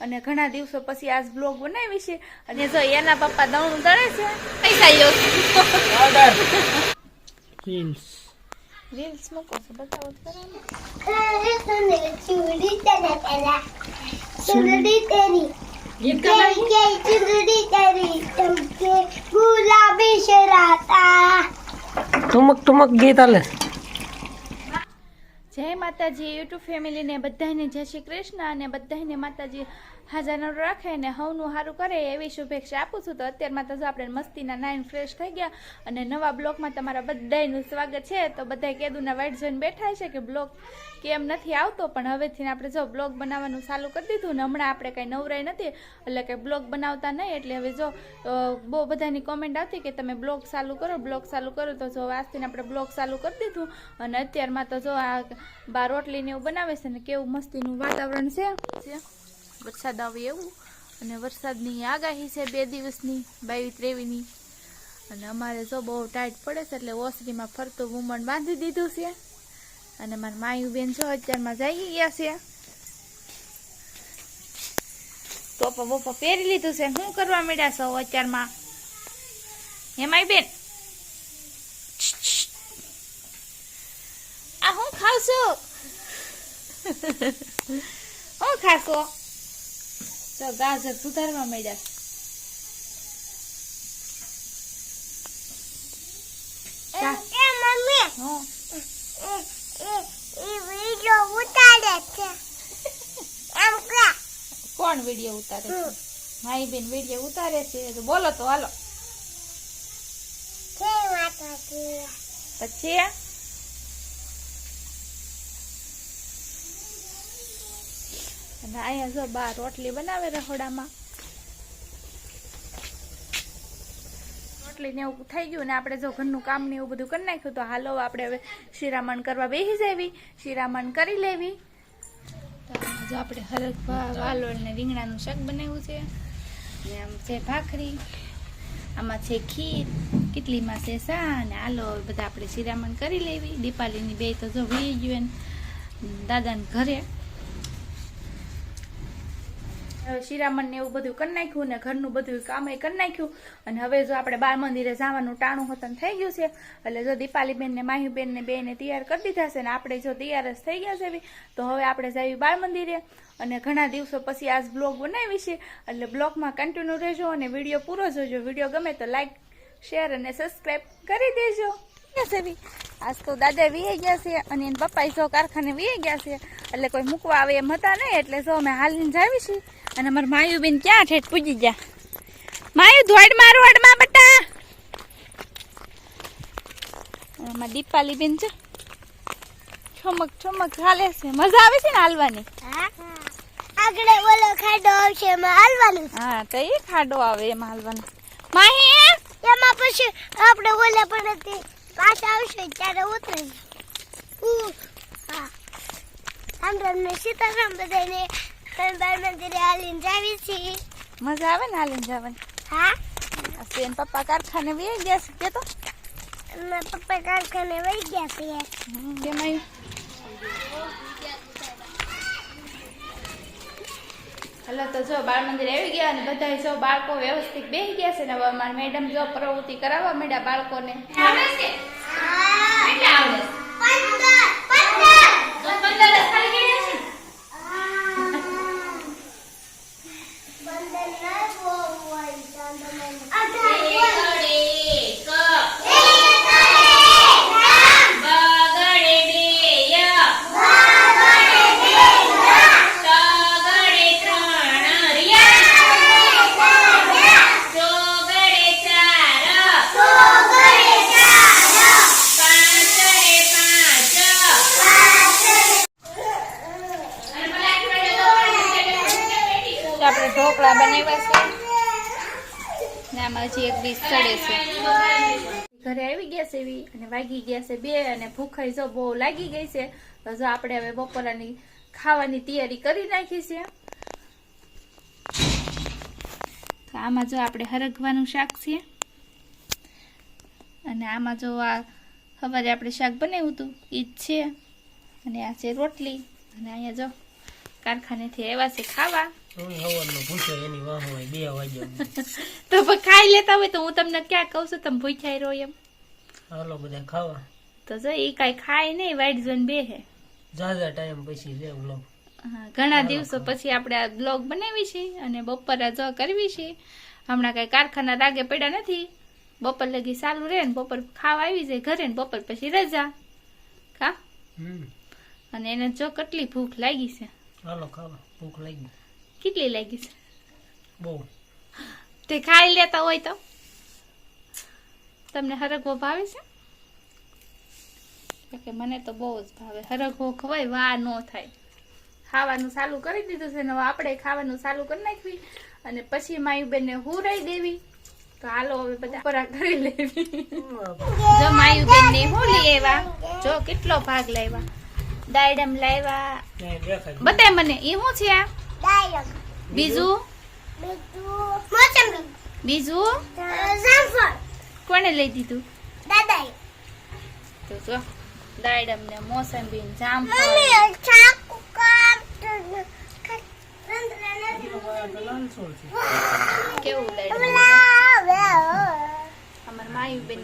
અને ઘણા દિવસો પછી આજ બ્લોગ બનાવી છે અને જો એના પપ્પા દવણું તળે છે પૈસા રીલ્સ રીલ્સ મૂકો છો બતાવો તો ગુલાબી શરાતા તુમક તુમક ગીત આલે જય માતાજી યુટ્યુબ ફેમિલીને બધાને જય શ્રી કૃષ્ણ અને બધાને માતાજી. હાજર રાખે ને હવનું સારું કરે એવી શુભેચ્છા આપું છું. તો અત્યારમાં તો જો આપણે મસ્તીના નાઈન ફ્રેશ થઈ ગયા અને નવા બ્લોગમાં તમારા બધાયનું સ્વાગત છે. તો બધા કેદુના વાઇટ જોઈને બેઠા છે કે બ્લોગ કેમ નથી આવતો? પણ હવેથી આપણે જો બ્લોગ બનાવવાનું ચાલુ કરી દીધું ને હમણાં આપણે કાંઈ નવરાઈ નથી, એટલે કે બ્લોગ બનાવતા નહીં. એટલે હવે જો બહુ બધાની કોમેન્ટ આવતી કે તમે બ્લોગ ચાલુ કરો બ્લોગ ચાલુ કરો. તો જો આજથી આપણે બ્લોગ ચાલુ કરી દીધું અને અત્યારમાં તો જો આ બાર રોટલીને એવું બનાવે છે ને કેવું મસ્તીનું વાતાવરણ છે. વરસાદ આવે એવું. અને વરસાદની આગાહી છે બે દિવસની બાવીસ ત્રેવીસની. અને અમારે જો બહુ ટાઈટ પડે છે એટલે ઓસરીમાં ફરતું વુમણ બાંધી દીધું છે. અને મારા માયુ બેન જો અત્યારમાં જઈ ગયા છે. ટોપા બોપા પહેરી લીધું છે. શું કરવા માંડ્યા છો અત્યારમાં? હે માય બેન આ હું ખાવ છું હું ખાશો જો ગાજર સુધારવા મળ્યા કોણ વીડિયો ઉતારે છે? મારી બેન વીડિયો ઉતારે છે. બોલો તો હાલો. પછી અને અહીંયા જો બા રોટલી બનાવે રહોડામાં. રોટલી ને એવું થઈ ગયું ને આપણે જો ઘરનું કામ ને એવું બધું કરી નાખ્યું તો હાલો આપણે હવે શિરામણ કરવા બેસી જવી. શિરામણ કરી લેવી. જો આપણે હરક વાલોળ ને રીંગણાનું શાક બનાવ્યું છે. ને આમ છે ભાખરી. આમાં છે ખીર, કેટલીમાં છે સા અને આલો બધા આપણે શિરામણ કરી લેવી. દીપાલીની બે તો જો વહી ગયું દાદાને ઘરે શિરામણ ને એવું બધું કરી નાખ્યું ને ઘરનું બધું કામ એ કરી નાખ્યું. અને હવે જો આપણે બાળ મંદિરે જવાનું ટાણું હતું થઈ ગયું છે, એટલે જો દીપાલીબેન ને માહીબેન ને બેને તૈયાર કરી દીધા છે ને આપણે જો તૈયાર જ થઈ ગયા છે તો હવે આપણે જઈએ બાળ મંદિરે. અને ઘણા દિવસો પછી આજ બ્લોગ બનાવી છે, એટલે બ્લોગમાં કન્ટિન્યુ રહેજો અને વીડિયો પૂરો જોજો. વીડિયો ગમે તો લાઈક શેર અને સબસ્ક્રાઈબ કરી દેજો. આજ તો દાદા વીએ ગયા છે અને એના પપ્પા જો કારખાને વીએ ગયા છે. એટલે કોઈ મૂકવા આવે એમ હતા નહીં એટલે જો અમે હાલીને જાવી છીએ અને અમારા માયુબેન ક્યાં ઠેઠ પૂજી ગયા? માયુ ધોડ મારું હડમાં બટા. અમારા દીપાલી છે. છમક છમક હાલે છે. મજા આવે છે ને હાલવાની? આગળ બોલો ખાડો આવશે એમાં હાલવાનું. હા તો એ ખાડો આવે એમાં હાલવાનું. માહી એમાં પછી આપણે ઓલા પણ પાછા આવશે ત્યારે ઉતરે રામ ને સીતારામ બધાને બાર મંદિરે હાલીને જાવી છીએ મજા આવે ને હાલીને જવાની હા આ બેન પપ્પા કારખાને વી ગયા છે કે તો મારા પપ્પા કારખાને વહી ગયા છે કેમ આવ્યું હલો તો જો બાળ મંદિર આવી ગયા અને બધા જો બાળકો વ્યવસ્થિત બેસી ગયા છે ને હવે અમારા મેડમ જો પ્રવૃત્તિ કરાવવા માંડ્યા બાળકોને તો હજી એક ડીશ ચડે છે. ઘરે આવી ગયા છે એવી અને વાગી ગયા છે બે અને ભૂખાઈ જો બહુ લાગી ગઈ છે. તો જો આપણે હવે બપોરાની ખાવાની તૈયારી કરી નાખી છે. આમાં જો આપણે હરગવાનું શાક છે. અને આમાં જો આ સવારે આપણે શાક બનાવ્યું હતું એ જ છે. અને આ છે રોટલી. અને અહીંયા જો કારખાનેથી આવ્યા છે ખાવા. તો ખાઈ લેતા હોય તો હું તમને ક્યાં કહું છું તમે ભૂખ્યા રહો એમ. હાલો બધા ખાવા. તો જો એ કાંઈ ખાય નહીં વાઇટ ઝોન બે હે. જાજા ટાઈમ પછી લે વ્લોગ ઘણા દિવસો પછી આપણે આ બ્લોગ બનાવી છે અને બપોરે જો કરવી છે. હમણાં કાંઈ કારખાના રાગે પડ્યા નથી. બપોર લગી ચાલુ રહે ને બપોર ખાવા આવી જાય ઘરે ને બપોર પછી રજા. ખા હમ. અને એને જો કેટલી ભૂખ લાગી છે. હાલો ખાવા. ભૂખ લાગી. કેટલી લાગી છે? બહુ. તે ખાઈ લેતા હોય તો? તમને હરગવો ભાવે છે? કે મને તો બહુ જ ભાવે. હરગવો ખવાય વા ન થાય. ખાવાનું ચાલુ કરી દીધું છે ને હવે આપણે ખાવાનું ચાલુ કરી નાખવી. અને પછી માયુબેનને હુરાઈ દેવી. તો હાલો હવે બધા ખોરાક કરી લેવી. જો માયુબેન ને હું લઈ આવ્યા. જો કેટલો ભાગ લાવ્યા. દાયડમ લાવ્યા. ત્યાં બતાય મને એ શું છે આ બીજું? બીજું મોસંબી. બીજું જામફળ. કોને લઈ દીધું? દાદાઈ તો જો દાડમ ને મોસંબી ને જામફળ. મમ્મી ચાકુ કેવું અમાર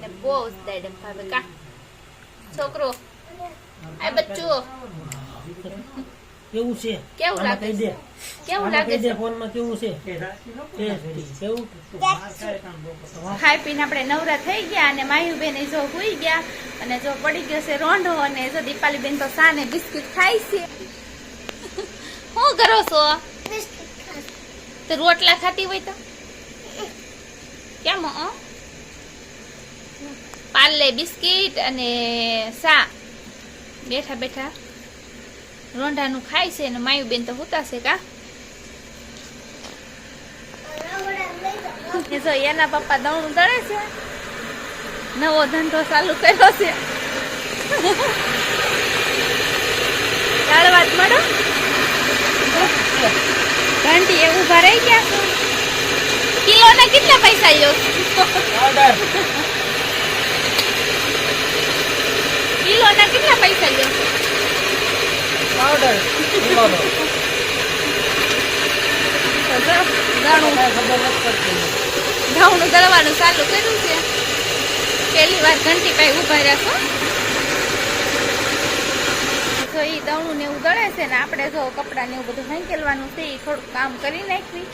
ને બહુ જ દાડમ ભાવે. કા? છોકરો આ બચ્ચું કેવું છે? કેવું લાગે દે. કેવું લાગે છે? ફોનમાં કેવું છે? કેવું? ખાઈ પીને આપણે નવરા થઈ ગયા અને માયુબેન એ જો હોઈ ગયા અને જો પડી ગયો છે રોંઢો અને જો દીપાલીબેન તો સાને બિસ્કિટ ખાય છે. શું કરો છો? તો રોટલા ખાતી હોય તો? કેમ? પાર્લે બિસ્કિટ અને સા બેઠા બેઠા. રોંઢાનું ખાય છે અને માયુબેન તો હુતા છે કા? જો એના પપ્પા દણું દળે છે. નવો ધંધો ચાલુ કર્યો છે. દાળ ભાત મળો. ઘંટી એ ઊભા રહી ગયા કિલો કિલોના કેટલા પૈસા લ્યો કિલો કિલોના કેટલા પૈસા લ્યો નથી પડતી. ઘઉંનું દળવાનું ચાલુ કર્યું છે. પહેલી વાર ઘંટી પાસે ઊભા રાખો જો એ દવણું ને એવું દળે છે ને આપણે જો કપડાં ને એવું બધું હંકેલવાનું છે એ થોડુંક કામ કરી નાખવી.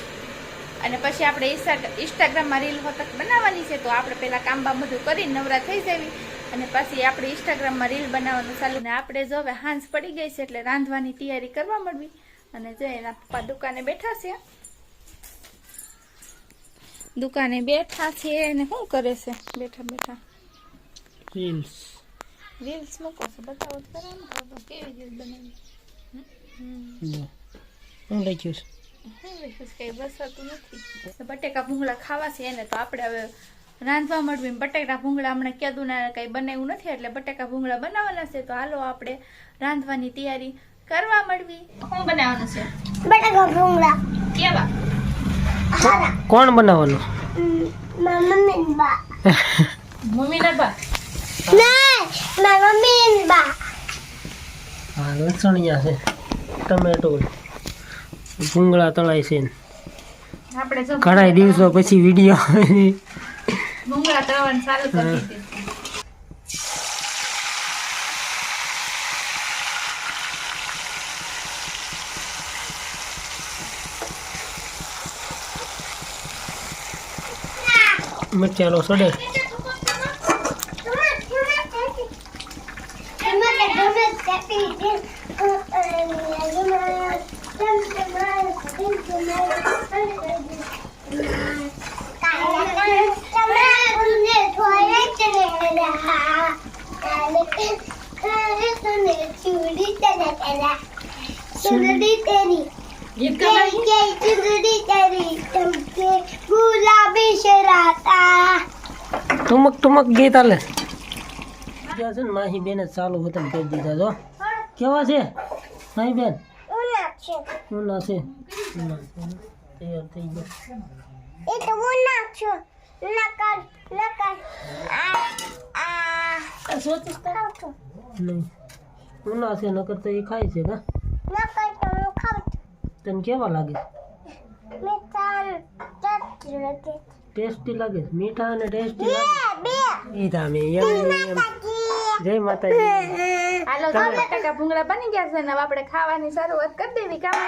અને પછી આપણે ઇન્સ્ટા ઇન્સ્ટાગ્રામમાં રીલ વખત બનાવવાની છે તો આપણે પહેલાં કામ બામ બધું કરી નવરા થઈ જવી. અને પછી આપણે ઇન્સ્ટાગ્રામમાં રીલ બનાવવાનું ચાલુ. ને આપણે જો હવે હાંસ પડી ગઈ છે એટલે રાંધવાની તૈયારી કરવા મળવી અને જો એના પપ્પા દુકાને બેઠા છે. દુકાને બેઠા છે અને શું કરે છે? બેઠા બેઠા. રીલ્સ રીલ્સ મૂકો છો. બતાવો તો ખરા. કેવી રીલ બનાવી? શું લખ્યું છે? કઈ વસાતું નથી. બટેકા ભૂંગળા ખાવા છે એને તો આપણે હવે રાંધવા મળવી બટેકા ભૂંગળા હમણાં કીધું ના કઈ બનાવ્યું નથી એટલે બટેકા ભૂંગળા બનાવવાના છે. તો હાલો આપણે રાંધવાની તૈયારી કરવા મળવી. શું બનાવવાનું છે? બટેકા ભૂંગળા. કેવા? હારા કોણ બનાવવાનું? મમ્મી બા. બા? ના મારા મમ્મી બા. હા લસણિયા છે ટમેટો ભૂંગળા તળાય છે. આપણે ઘણા દિવસો પછી વીડિયો ભૂંગળા તળવાનું ચાલુ કરી દીધું મરચાનો સડે સુંદરી તેરી ગીત જય ચુંદડી તેરી ને માહી બેન ચાલુ ખતમ કરી દીધા જો. કેવા છે, માહી બેન? ઉના છે. ઉના થઈ ગયો. એ તો ઉના છે. નકર નકર આ આ સોચીશ તો ખાવ છો નહીં ઉના છે નકર તો એ ખાય છે કા નકર તો હું ખાઉં છું. તને કેવા લાગે. ટેસ્ટી લાગે છે? મીઠા અને ટેસ્ટી લાગે બે. એ તમે એમ. જય માતાજી હાલો તો બટાકા ભૂંગળા બની ગયા છે ને હવે આપણે ખાવાની શરૂઆત કરી દેવી કામ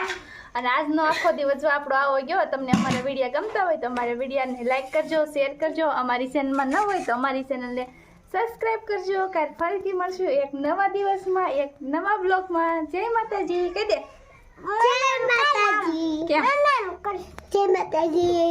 અને આજનો આખો દિવસ જો આપણો આવો ગયો તમને અમારા વીડિયો ગમતા હોય તો અમારા વિડીયાને લાઇક કરજો શેર કરજો. અમારી ચેનલમાં ન હોય તો અમારી ચેનલને સબસ્ક્રાઈબ કરજો. કાલ ફરીથી મળશું એક નવા દિવસમાં એક નવા બ્લોગમાં જય માતાજી. કહી દે. જય માતાજી. જય માતાજી. જય માતાજી